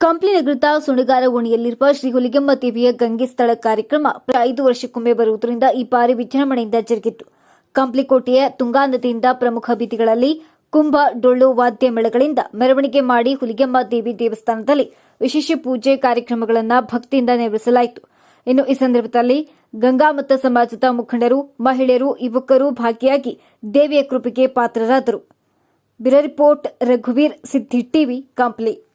ಕಂಪ್ಲಿ ನಗರದ ಸುಣಗಾರ ಓಣಿಯಲ್ಲಿರುವ ಶ್ರೀ ಹುಲಿಗೆಮ್ಮ ದೇವಿಯ ಗಂಗೆ ಸ್ಥಳ ಕಾರ್ಯಕ್ರಮ ಐದು ವರ್ಷಕ್ಕೊಮ್ಮೆ ಬರುವುದರಿಂದ ಈ ಬಾರಿ ವಿಜೃಂಭಣೆಯಿಂದ ಜರುಗಿತು. ಕಂಪ್ಲಿಕೋಟೆಯ ತುಂಗಾ ನದಿಯಿಂದ ಪ್ರಮುಖ ಬೀದಿಗಳಲ್ಲಿ ಕುಂಭ, ಡೊಳ್ಳು, ವಾದ್ಯ ಮೇಳಗಳಿಂದ ಮೆರವಣಿಗೆ ಮಾಡಿ ಹುಲಿಗೆಮ್ಮ ದೇವಿ ದೇವಸ್ಥಾನದಲ್ಲಿ ವಿಶೇಷ ಪೂಜೆ ಕಾರ್ಯಕ್ರಮಗಳನ್ನು ಭಕ್ತಿಯಿಂದ ನೆರವೇರಿಸಲಾಯಿತು. ಇನ್ನು ಈ ಸಂದರ್ಭದಲ್ಲಿ ಗಂಗಾ ಮತ ಸಮಾಜದ ಮುಖಂಡರು, ಮಹಿಳೆಯರು, ಯುವಕರು ಭಾಗಿಯಾಗಿ ದೇವಿಯ ಕೃಪೆಗೆ ಪಾತ್ರರಾದರು. ಬ್ಯೂರೋ ರಿಪೋರ್ಟ್, ರಘುವೀರ್ ಸಿದ್ದಿ ಟಿವಿ, ಕಂಪ್ಲಿ.